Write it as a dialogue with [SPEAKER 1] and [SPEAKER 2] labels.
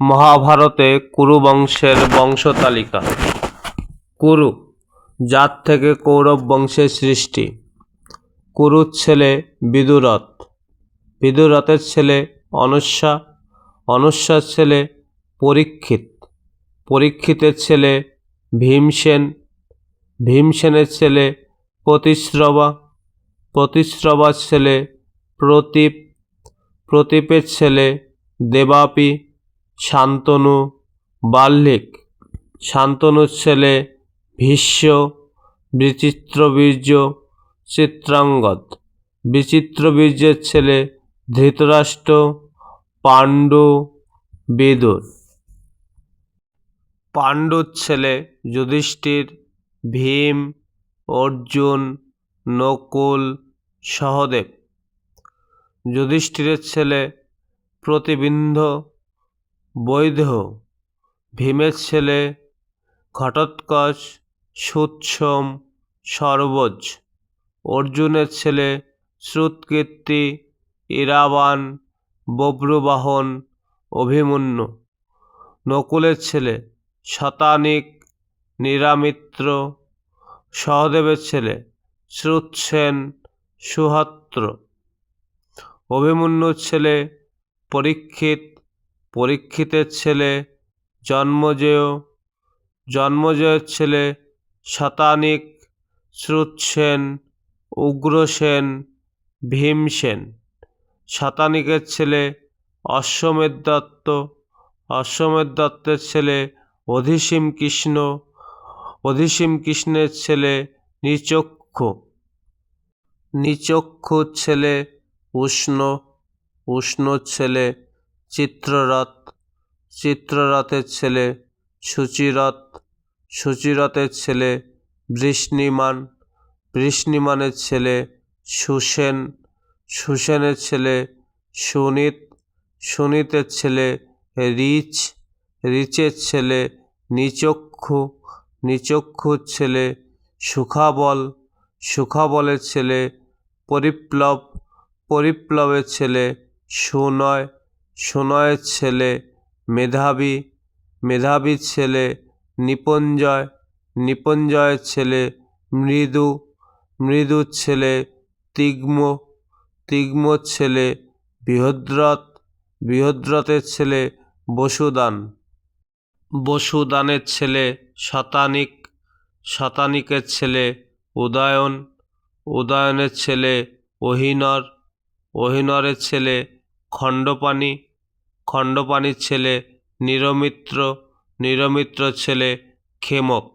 [SPEAKER 1] মহাভারতে কুরু বংশের বংশতালিকা কুরু যার থেকে কৌরব বংশের সৃষ্টি। কুরুর ছেলে বিদুরথ বিদুরথের ছেলে অনস্যা অনস্যার ছেলে পরীক্ষিত। পরীক্ষিতের ছেলে ভীমসেন। ভীমসেনের ছেলে প্রতিশ্রবা। প্রতিশ্রবার ছেলে প্রতীপ। প্রতীপের ছেলে দেবাপি। শান্তনু বাল্লিক। শান্তনুর ছেলে ভীষ্ম, বিচিত্রবীর্য চিত্রাঙ্গদ। বিচিত্রবীর্যের ছেলে ধৃতরাষ্ট্র পাণ্ডু বিদুর। পাণ্ডুর ছেলে যুধিষ্ঠির ভীম, অর্জুন, নকুল, সহদেব। যুধিষ্ঠিরের ছেলে প্রতিবিন্ধ বৈধ। ভীমের ছেলে ঘটোৎকচ সুৎসম সর্বজ অর্জুনের ছেলে শ্রুতকীর্তি ইরাবান বব্রুবাহন অভিমন্যু। নকুলের ছেলে শতানিক নিরামিত্র। সহদেবের ছেলে শ্রুতসেন সুহাত্র। অভিমন্যুর ছেলে পরীক্ষিত পরীক্ষিতের ছেলে, জন্মজেয়, জন্মজয়ের ছেলে, শতানিক শ্রুতসেন উগ্রসেন ভীমসেন শতানিকের ছেলে, অশ্বমেধ দত্ত। অশ্বমেধ দত্তের ছেলে অধিসীম কৃষ্ণ। অধিসীম কৃষ্ণের ছেলে, নিচক্ষু। নিচক্ষুর ছেলে, উষ্ণ। উষ্ণর ছেলে চিত্ররথ, চিত্ররথের ছেলে সুচিরথ, সুচিরথের ছেলে বৃষ্ণিমান, বৃষ্ণিমানের ছেলে সুসেন, সুসেনের ছেলে সুনীত, সুনীতের ছেলে রিচ, রিচের ছেলে নিচক্ষু, নিচক্ষুর ছেলে সুখাবল, সুখাবলের ছেলে পরিপ্লব, পরিপ্লবের ছেলে সুনয় সুনয়ের ছেলে মেধাবী মেধাবীর ছেলে নিপঞ্জয় নিপঞ্জয়ের ছেলে মৃদু মৃদুর ছেলে তিগ্ম তিগ্মর ছেলে বৃহদ্রথ, বৃহদ্রথের ছেলে বসুদান। বসুদানের ছেলে শতানিক, শতানিকের ছেলে উদয়ন, উদয়নের ছেলে অহিনর, অহিনরের ছেলে খণ্ডপাণি খণ্ডপাণির ছেলে নিরমিত্র নিরমিত্র ছেলে ক্ষেমক